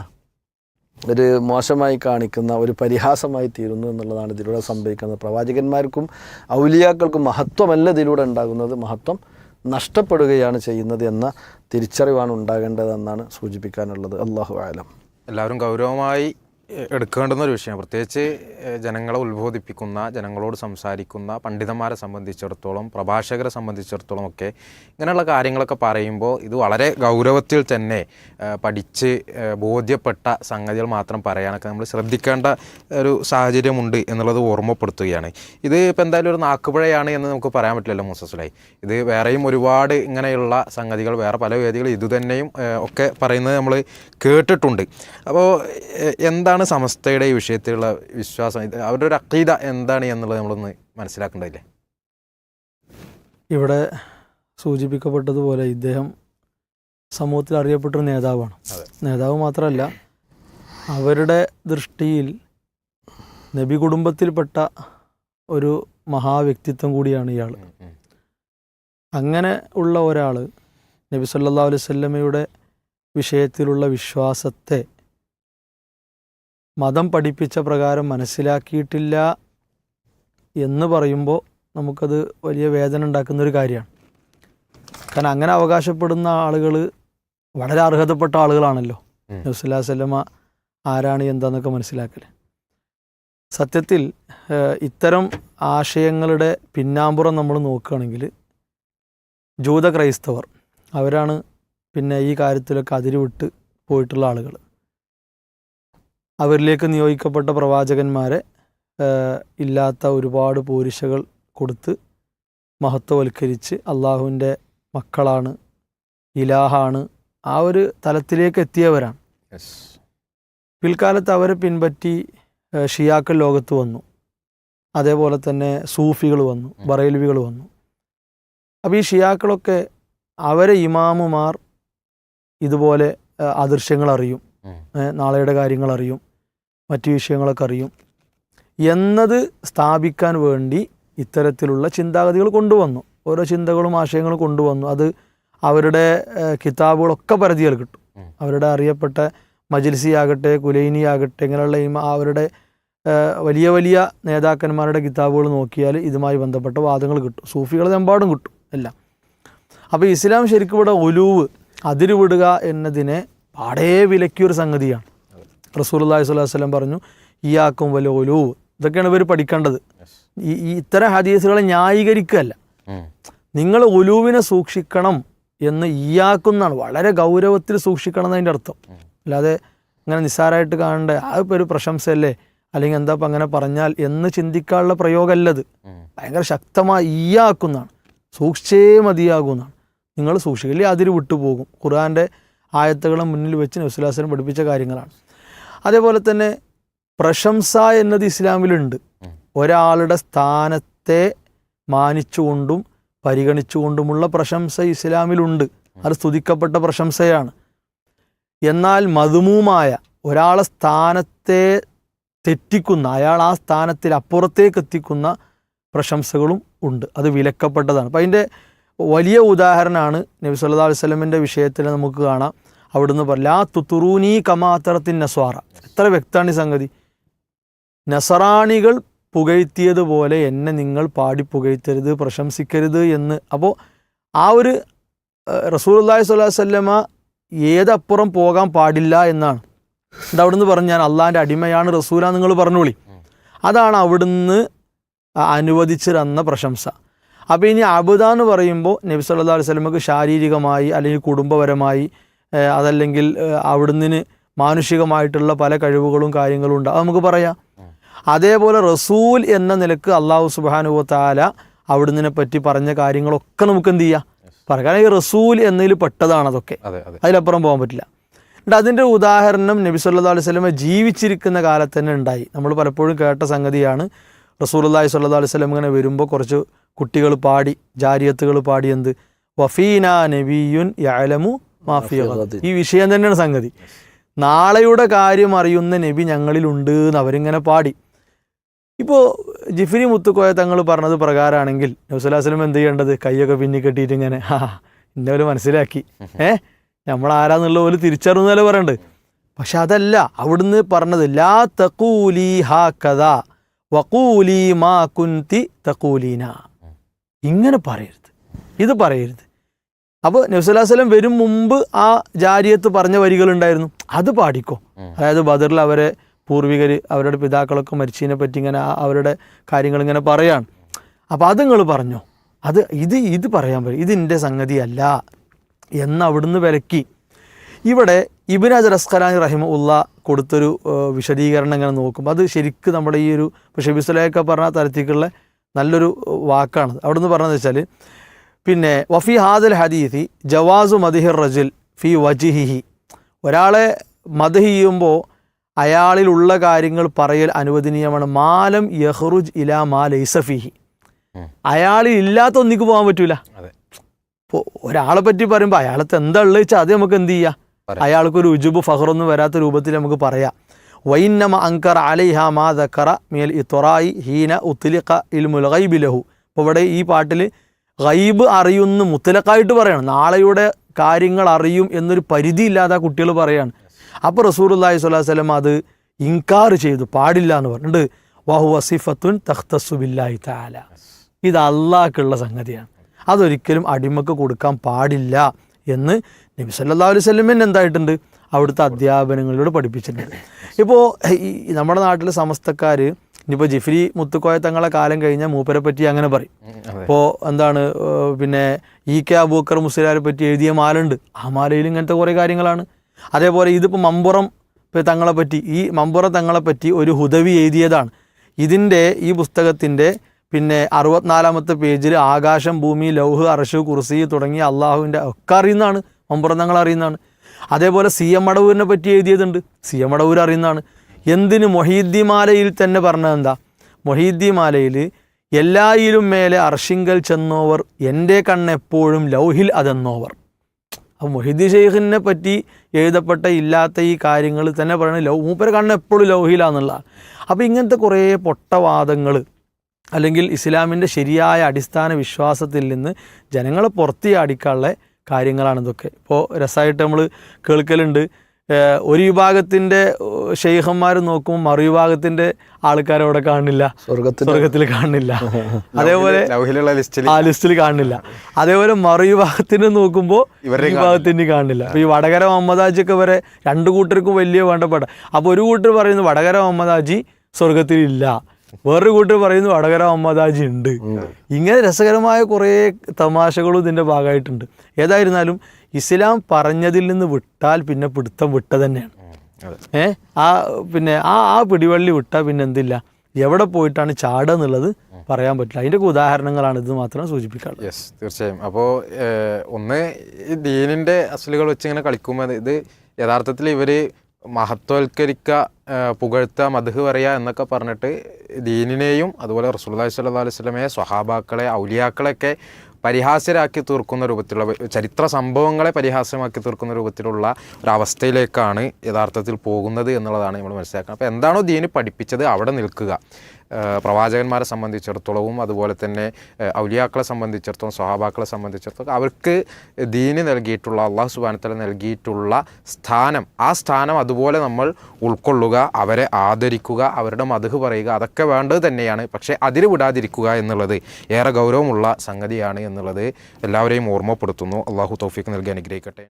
ഒരു മോശമായി കാണിക്കുന്ന ഒരു പരിഹാസമായി തീരുന്നു എന്നുള്ളതാണ് ഇതിലൂടെ സംഭവിക്കുന്നത്. പ്രവാചകന്മാർക്കും ഔലിയാക്കൾക്കും മഹത്വമല്ല ഇതിലൂടെ ഉണ്ടാകുന്നത്. മഹത്വം നഷ്ടപ്പെടുകയാണ് ചെയ്യുന്നത് എന്ന തിരിച്ചറിവാണ് ഉണ്ടാകേണ്ടതെന്നാണ് സൂചിപ്പിക്കാനുള്ളത്. അള്ളാഹു ആലം എല്ലാവരും ഗൗരവമായി എടുക്കേണ്ടുന്ന ഒരു വിഷയം. പ്രത്യേകിച്ച് ജനങ്ങളെ ഉത്ബോധിപ്പിക്കുന്ന ജനങ്ങളോട് സംസാരിക്കുന്ന പണ്ഡിതന്മാരെ സംബന്ധിച്ചിടത്തോളം പ്രഭാഷകരെ സംബന്ധിച്ചിടത്തോളം ഒക്കെ ഇങ്ങനെയുള്ള കാര്യങ്ങളൊക്കെ പറയുമ്പോൾ ഇത് വളരെ ഗൗരവത്തിൽ തന്നെ പഠിച്ച് ബോധ്യപ്പെട്ട സംഗതികൾ മാത്രം പറയാനൊക്കെ നമ്മൾ ശ്രദ്ധിക്കേണ്ട ഒരു സാഹചര്യമുണ്ട് എന്നുള്ളത് ഓർമ്മപ്പെടുത്തുകയാണ്. ഇത് ഇപ്പോൾ എന്തായാലും ഒരു നാക്കുപുഴയാണ് എന്ന് നമുക്ക് പറയാൻ പറ്റില്ലല്ലോ മുസസുലായി ഇത് വേറെയും ഒരുപാട് ഇങ്ങനെയുള്ള സംഗതികൾ വേറെ പല വേദികൾ ഇതുതന്നെയും ഒക്കെ പറയുന്നത് നമ്മൾ കേട്ടിട്ടുണ്ട്. അപ്പോൾ എ- എന്താണ് സമസ്തയുടെ ഈ വിഷയത്തിലുള്ള വിശ്വാസം? ഇത് അവരുടെ ഒരു അക്കീത എന്താണ് എന്നുള്ളത് നമ്മളൊന്ന് മനസ്സിലാക്കേണ്ടതില്ലേ? ഇവിടെ സൂചിപ്പിക്കപ്പെട്ടതുപോലെ ഇദ്ദേഹം സമൂഹത്തിൽ അറിയപ്പെട്ടൊരു നേതാവാണ്. നേതാവ് മാത്രമല്ല അവരുടെ ദൃഷ്ടിയിൽ നബി കുടുംബത്തിൽപ്പെട്ട ഒരു മഹാവ്യക്തിത്വം കൂടിയാണ് ഇയാൾ. അങ്ങനെ ഉള്ള ഒരാൾ നബി സല്ലാ അലൈവല്ലമയുടെ വിഷയത്തിലുള്ള വിശ്വാസത്തെ മതം പഠിപ്പിച്ച പ്രകാരം മനസ്സിലാക്കിയിട്ടില്ല എന്ന് പറയുമ്പോൾ നമുക്കത് വലിയ വേദന ഉണ്ടാക്കുന്ന ഒരു കാര്യമാണ്. കാരണം അങ്ങനെ അവകാശപ്പെടുന്ന ആളുകൾ വളരെ അർഹതപ്പെട്ട ആളുകളാണല്ലോ. നബ്സുല്ലാ ആരാണ് എന്താന്നൊക്കെ മനസ്സിലാക്കൽ സത്യത്തിൽ ഇത്തരം ആശയങ്ങളുടെ പിന്നാമ്പുറം നമ്മൾ നോക്കുകയാണെങ്കിൽ ജൂത ക്രൈസ്തവർ അവരാണ് പിന്നെ ഈ കാര്യത്തിലൊക്കെ അതിരുവിട്ട് പോയിട്ടുള്ള ആളുകൾ അവരിലേക്ക് നിയോഗിക്കപ്പെട്ട പ്രവാചകന്മാരെ ഇല്ലാത്ത ഒരുപാട് പോരിശകൾ കൊടുത്ത് മഹത്വവൽക്കരിച്ച് അള്ളാഹുവിന്റെ മക്കളാണ് ഇലാഹാണ് ആ ഒരു തലത്തിലേക്ക് എത്തിയവരാണ്. പിൽക്കാലത്ത് അവരെ പിൻപറ്റി ഷിയാക്കൾ ലോകത്ത് വന്നു അതേപോലെ തന്നെ സൂഫികൾ വന്നു. ബറേൽവികൾ വന്നു അപ്പോൾ ഈ ഷിയാക്കളൊക്കെ അവരെ ഇമാമുമാർ ഇതുപോലെ ഏഹ്, അദൃശ്യങ്ങൾ അറിയും നാളെയുടെ കാര്യങ്ങൾ അറിയും മറ്റു വിഷയങ്ങളൊക്കെ അറിയും. എന്നത് സ്ഥാപിക്കാൻ വേണ്ടി ഇത്തരത്തിലുള്ള ചിന്താഗതികൾ കൊണ്ടുവന്നു. ഓരോ ചിന്തകളും ആശയങ്ങളും കൊണ്ടുവന്നു. അത് അവരുടെ കിതാബുകളൊക്കെ പരിധിയിൽ കിട്ടും. അവരുടെ അറിയപ്പെട്ട മജിൽസി ആകട്ടെ കുലൈനി ആകട്ടെ ഇങ്ങനെയുള്ള അവരുടെ വലിയ വലിയ നേതാക്കന്മാരുടെ കിതാബുകൾ നോക്കിയാൽ ഇതുമായി ബന്ധപ്പെട്ട വാദങ്ങൾ കിട്ടും. സൂഫികളെമ്പാടും കിട്ടും എല്ലാം. അപ്പോൾ ഇസ്ലാം ശരിക്കും ഇവിടെ ഒലുവ് അതിരുവിടുക എന്നതിനെ പാടേ വിലക്കിയൊരു സംഗതിയാണ്. റസൂൽ അള്ളാഹി സ്വലാഹു വസ്ലം പറഞ്ഞു ഈ ആക്കും വലോലു ഇതൊക്കെയാണ് ഇവർ പഠിക്കേണ്ടത്. ഈ ഇത്തരം ഹദീസുകളെ ന്യായീകരിക്കുകയല്ല. നിങ്ങൾ ഒലുവിനെ സൂക്ഷിക്കണം എന്ന് ഈയാക്കുന്നാണ് വളരെ ഗൗരവത്തിൽ സൂക്ഷിക്കണം എന്നതിന്റെ അർത്ഥം. അല്ലാതെ ഇങ്ങനെ നിസ്സാരമായിട്ട് കാണേണ്ട. ആ ഇപ്പം ഒരു പ്രശംസയല്ലേ? അല്ലെങ്കിൽ എന്താ ഇപ്പം അങ്ങനെ പറഞ്ഞാൽ എന്ന് ചിന്തിക്കാനുള്ള പ്രയോഗമല്ലത്. ഭയങ്കര ശക്തമായി ഈയാക്കുന്നതാണ് സൂക്ഷിച്ചേ മതിയാകുന്നതാണ് നിങ്ങൾ സൂക്ഷിക്കില്ലേ അതിൽ വിട്ടുപോകും. ഖുർആന്റെ ആയത്തുകളെ മുന്നിൽ വെച്ച് നബ്സുലാസ്ലം പഠിപ്പിച്ച കാര്യങ്ങളാണ്. അതേപോലെ തന്നെ പ്രശംസ എന്നത് ഇസ്ലാമിലുണ്ട്. ഒരാളുടെ സ്ഥാനത്തെ മാനിച്ചുകൊണ്ടും പരിഗണിച്ചുകൊണ്ടുമുള്ള പ്രശംസ ഇസ്ലാമിലുണ്ട്. അത് സ്തുതിക്കപ്പെട്ട പ്രശംസയാണ്. എന്നാൽ മധുമുമായ ഒരാളെ സ്ഥാനത്തെ തെറ്റിക്കുന്ന അയാൾ ആ സ്ഥാനത്തിൽ അപ്പുറത്തേക്ക് എത്തിക്കുന്ന പ്രശംസകളും ഉണ്ട്. അത് വിലക്കപ്പെട്ടതാണ്. അപ്പം അതിന്റെ വലിയ ഉദാഹരണമാണ് നബി സല്ലാ വസല്ലമയുടെ വിഷയത്തിൽ നമുക്ക് കാണാം. അവിടുന്ന് പറയാ തുത്തുറൂനി കമാത്തറത്തിൻ നസ്വാറ. എത്ര വ്യക്തമാണ് ഈ സംഗതി. നസറാണികൾ പുകഴ്ത്തിയതുപോലെ എന്നെ നിങ്ങൾ പാടി പുകഴ്ത്തരുത് പ്രശംസിക്കരുത് എന്ന്. അപ്പോൾ ആ ഒരു റസൂൽ അള്ളാഹി സ്വല്ലാ വല്ലമ ഏതപ്പുറം പോകാൻ പാടില്ല എന്നാണ്. ഇത് അവിടുന്ന് പറഞ്ഞു ഞാൻ അള്ളാഹിന്റെ അടിമയാണ് റസൂല നിങ്ങൾ പറഞ്ഞോളി അതാണ് അവിടുന്ന് അനുവദിച്ചു തന്ന പ്രശംസ. അപ്പോൾ ഇനി അബുദ എന്ന് പറയുമ്പോൾ നബി സല്ലാ അലൈഹി ശാരീരികമായി അല്ലെങ്കിൽ കുടുംബപരമായി അതല്ലെങ്കിൽ അവിടുന്ന് മാനുഷികമായിട്ടുള്ള പല കഴിവുകളും കാര്യങ്ങളും ഉണ്ട്. അത് നമുക്ക് പറയാം. അതേപോലെ റസൂൽ എന്ന നിലയ്ക്ക് അള്ളാഹു സുബാനുവ താല അവിടുന്ന് പറ്റി പറഞ്ഞ കാര്യങ്ങളൊക്കെ നമുക്ക് എന്ത് ചെയ്യാം? പറയാം. കാരണം ഈ റസൂൽ എന്നതിൽ പെട്ടതാണ് അതൊക്കെ. അതെ അതെ. അതിലപ്പുറം പോകാൻ പറ്റില്ല. എന്നിട്ട് അതിന്റെ ഉദാഹരണം നബി സല്ലാ അലൈഹി സ്വലമ ജീവിച്ചിരിക്കുന്ന കാലത്ത് തന്നെ ഉണ്ടായി. നമ്മൾ പലപ്പോഴും കേട്ട സംഗതിയാണ്. റസൂൽ റസൂലുള്ളാഹി സ്വല്ലല്ലാഹു അലൈഹി സ്വലം ഇങ്ങനെ വരുമ്പോൾ കുറച്ച് കുട്ടികൾ പാടി ജാരിയത്തുകൾ പാടി എന്ത് വഫീന നബിയുൻ യഅലമു മാഫി ഗദ്. ഈ വിഷയം തന്നെയാണ് സംഗതി. നാളെയുടെ കാര്യം അറിയുന്ന നബി ഞങ്ങളിലുണ്ട് എന്ന് അവരിങ്ങനെ പാടി. ഇപ്പോൾ ജിഫിരി മുത്തുക്കോയ തങ്ങൾ പറഞ്ഞത് പ്രകാരമാണെങ്കിൽ നൗസലാസ്ലം എന്ത് ചെയ്യേണ്ടത്? കൈയൊക്കെ പിന്നി കെട്ടിയിട്ട് ഇങ്ങനെ ആ ഇന്ന പോലെ മനസ്സിലാക്കി. ഏ? നമ്മൾ ആരാന്നുള്ള പോലെ തിരിച്ചറിഞ്ഞാലേ പറയണ്ട്? പക്ഷെ അതല്ല അവിടുന്ന് പറഞ്ഞത് ലാ തക്കൂലി ഹാ കഥ വക്കൂലി മാ കുന്തി തക്കൂലീന ഇങ്ങനെ പറയരുത്. ഇത് പറയരുത്. അപ്പോൾ നബ്സല്ലാസ്ലം വരും മുമ്പ് ആ ജാരിയത്ത് പറഞ്ഞ വരികളുണ്ടായിരുന്നു. അത് പാടിക്കോ. അതായത് ബദറിൽ അവരെ പൂർവികർ അവരുടെ പിതാക്കളൊക്കെ മരിച്ചതിനെ പറ്റി ഇങ്ങനെ അവരുടെ കാര്യങ്ങൾ ഇങ്ങനെ പറയാണ്. അപ്പോൾ അത് നിങ്ങൾ പറഞ്ഞോ. അത് ഇത് ഇത് പറയാൻ പറ്റും. ഇതിന്റെ സംഗതിയല്ല എന്ന് അവിടുന്ന് വിലക്കി. ഇവിടെ ഇബിൻ അജർ അസ്ഖലാനി റഹിമ ഉള്ള കൊടുത്തൊരു വിശദീകരണം ഇങ്ങനെ നോക്കും അത് ശരിക്ക് നമ്മുടെ ഈ ഒരു ഷബിസുലയൊക്കെ പറഞ്ഞ തരത്തിലുള്ള നല്ലൊരു വാക്കാണ്. അവിടുന്ന് പറഞ്ഞതെന്ന് വെച്ചാൽ പിന്നെ വഫി ഹാദൽ ഹദീഥി ജവാസു മദിഹിർ റജുൽ ഫി വജിഹിഹി. ഒരാളെ മദ് ചെയ്യുമ്പോൾ അയാളിലുള്ള കാര്യങ്ങൾ പറയൽ അനുവദനീയമാണ്. മാലം യഹ്റുജ് ഇല മാ ലൈസഫിഹി. അയാളിൽ ഇല്ലാത്ത ഒന്നിക്ക് പോകാൻ പറ്റൂല. ഇപ്പോൾ ഒരാളെ പറ്റി പറയുമ്പോൾ അയാളത്തെ എന്താ ഉള്ളത് വെച്ചാൽ അത് നമുക്ക് എന്ത് ചെയ്യാം? അയാൾക്ക് അയാൾക്കൊരു ഉജുബ് ഫഹറൊന്നും വരാത്ത രൂപത്തിൽ നമുക്ക് പറയാം. വൈന്നമ അങ്കർ അലൈഹ മാ ദക്കറ മിയൽ ഇത്തൊറായി ഹീന ഉത്തിലിഖ ഇൽ മുലഗൈബി ലഹു. അപ്പോൾ ഇവിടെ ഈ പാട്ടിൽ ഗൈബ് അറിയുന്ന മുത്തലക്കായിട്ട് പറയണം. നാളെയുടെ കാര്യങ്ങൾ അറിയും എന്നൊരു പരിധി ഇല്ലാതെ ആ കുട്ടികൾ പറയാണ്. അപ്പോൾ റസൂർ അള്ളാഹി സ്വലാഹു വല്ലം അത് ഇൻകാർ ചെയ്തു. പാടില്ല എന്ന് പറഞ്ഞിട്ട് വഹു വസിഫത്തുൻ തഖ്തസു ബില്ലാഹി താല ഇത് അള്ളാഹ്ക്കുള്ള സംഗതിയാണ്. അതൊരിക്കലും അടിമക്ക് കൊടുക്കാൻ പാടില്ല എന്ന് നബി സല്ലാ അലൈഹി സ്വലമിന് എന്തായിട്ടുണ്ട്? അവിടുത്തെ അധ്യാപനങ്ങളിലൂടെ പഠിപ്പിച്ചിട്ടുണ്ട്. ഇപ്പോൾ ഈ നമ്മുടെ നാട്ടിലെ സമസ്തക്കാർ ഇനിയിപ്പോൾ ജിഫ്രി മുത്തുക്കോയ തങ്ങളെ കാലം കഴിഞ്ഞാൽ മൂപ്പരെ പറ്റി അങ്ങനെ പറയും. അപ്പോൾ ഇപ്പോൾ എന്താണ് പിന്നെ ഇ കെ അബൂക്കർ മുസ്ലിയാരെ പറ്റി എഴുതിയ മാലുണ്ട് ആ മാലയിൽ ഇങ്ങനത്തെ കുറേ കാര്യങ്ങളാണ്. അതേപോലെ ഇതിപ്പോൾ മമ്പുറം തങ്ങളെ പറ്റി ഈ മമ്പുറം തങ്ങളെ പറ്റി ഒരു ഹുദവി എഴുതിയതാണ്. ഇതിന്റെ ഈ പുസ്തകത്തിന്റെ പിന്നെ അറുപത്തിനാലാമത്തെ പേജിൽ ആകാശം ഭൂമി ലൗഹ് അർഷു കുർസി തുടങ്ങി അള്ളാഹുവിന്റെ ഒക്കെ അറിയുന്നതാണ്. മമ്പുറം തങ്ങൾ അറിയുന്നതാണ്. അതേപോലെ സി എം മടവൂരിനെ പറ്റി എഴുതിയതുണ്ട്. സി എം മടവൂർ അറിയുന്നതാണ്. എന്തിന് മൊഹീദ്ദിമാലയിൽ തന്നെ പറഞ്ഞത് എന്താ? മൊഹീദ്ദിമാലയിൽ എല്ലായിലും മേലെ അർഷിങ്കൽ ചെന്നോവർ എന്റെ കണ്ണെപ്പോഴും ലൗഹിൽ അതെന്നോവർ. അപ്പോൾ മൊഹീദ്ദി ഷെയ്ഖിനെ പറ്റി എഴുതപ്പെട്ട ഇല്ലാത്ത ഈ കാര്യങ്ങൾ തന്നെ പറയുന്നത് ലൗ മൂപ്പര കണ്ണെപ്പോഴും ലൗഹിലാന്നുള്ളതാണ് അപ്പോൾ ഇങ്ങനത്തെ കുറേ പൊട്ടവാദങ്ങൾ അല്ലെങ്കിൽ ഇസ്ലാമിന്റെ ശരിയായ അടിസ്ഥാന വിശ്വാസത്തിൽ നിന്ന് ജനങ്ങളെ പുറത്തിയാടിക്കാനുള്ള കാര്യങ്ങളാണ് ഇതൊക്കെ. ഇപ്പോൾ രസമായിട്ട് നമ്മൾ കേൾക്കലുണ്ട് ഒരു വിഭാഗത്തിന്റെ ഷെയ്ഖന്മാർ നോക്കുമ്പോൾ മറു വിഭാഗത്തിന്റെ ആൾക്കാരെ അവിടെ കാണില്ല സ്വർഗത്തിൽ കാണില്ല അതേപോലെ ആ ലിസ്റ്റിൽ കാണുന്നില്ല. അതേപോലെ മറു മറുവിഭാഗത്തിന് നോക്കുമ്പോൾ വിഭാഗത്തിന് കാണില്ല അപ്പൊ ഈ വടകര മുഹമ്മദാജി ഒക്കെ വരെ രണ്ടു കൂട്ടർക്കും വലിയ വേണ്ടപ്പെട്ട അപ്പൊ ഒരു കൂട്ടർ പറയുന്നു വടകര മുഹമ്മദാജി സ്വർഗത്തിലില്ല വേറൊരു കൂട്ടർ പറയുന്നു വടകര മുഹമ്മദാജി ഉണ്ട്. ഇങ്ങനെ രസകരമായ കുറേ തമാശകളും ഇതിന്റെ ഭാഗമായിട്ടുണ്ട്. ഏതായിരുന്നാലും ഇസ്ലാം പറഞ്ഞതിൽ നിന്ന് വിട്ടാൽ പിന്നെ പിടുത്തം വിട്ട തന്നെയാണ്. ഏ? ആ പിന്നെ ആ ആ പിടിവള്ളി വിട്ടാൽ പിന്നെ എന്തില്ല? എവിടെ പോയിട്ടാണ് ചാടുക എന്നുള്ളത് പറയാൻ പറ്റില്ല. അതിന്റെയൊക്കെ ഉദാഹരണങ്ങളാണ് ഇത് മാത്രം സൂചിപ്പിക്കാറുള്ളത് യെസ് തീർച്ചയായും. അപ്പോൾ ഒന്ന് ഈ ദീനിന്റെ അസലുകൾ വെച്ച് ഇങ്ങനെ കളിക്കുമ്പോൾ ഇത് യഥാർത്ഥത്തിൽ ഇവർ മഹത്വവൽക്കരിക്ക ഏഹ് പുകഴ്ത്ത മധു പറയുക എന്നൊക്കെ പറഞ്ഞിട്ട് ദീനിനെയും അതുപോലെ റസൂലുള്ളാഹി സ്വല്ലാ അലൈഹി സ്വലമയെ സ്വഹാബാക്കളെ ഔലിയാക്കളെയൊക്കെ പരിഹാസ്യരാക്കി തീർക്കുന്ന രൂപത്തിലുള്ള ചരിത്ര സംഭവങ്ങളെ പരിഹാസ്യമാക്കി തീർക്കുന്ന രൂപത്തിലുള്ള ഒരവസ്ഥയിലേക്കാണ് യഥാർത്ഥത്തിൽ പോകുന്നത് എന്നുള്ളതാണ് നമ്മൾ മനസ്സിലാക്കുന്നത്. അപ്പോൾ എന്താണോ ദീന് പഠിപ്പിച്ചത് അവിടെ നിൽക്കുക. പ്രവാചകന്മാരെ സംബന്ധിച്ചിടത്തോളവും അതുപോലെ തന്നെ ഔലിയാക്കളെ സംബന്ധിച്ചിടത്തോളം സ്വഹാബാക്കളെ സംബന്ധിച്ചിടത്തോളം അവർക്ക് ദീന് നൽകിയിട്ടുള്ള അള്ളാഹു സുബാനത്തല നൽകിയിട്ടുള്ള സ്ഥാനം ആ സ്ഥാനം അതുപോലെ നമ്മൾ ഉൾക്കൊള്ളുക അവരെ ആദരിക്കുക അവരുടെ മധു പറയുക അതൊക്കെ വേണ്ടത് തന്നെയാണ്. പക്ഷേ അതിൽ വിടാതിരിക്കുക എന്നുള്ളത് ഏറെ ഗൗരവമുള്ള സംഗതിയാണ് എന്നുള്ളത് എല്ലാവരെയും ഓർമ്മപ്പെടുത്തുന്നു. അള്ളാഹു തൗഫീഖ് നൽകി അനുഗ്രഹിക്കട്ടെ.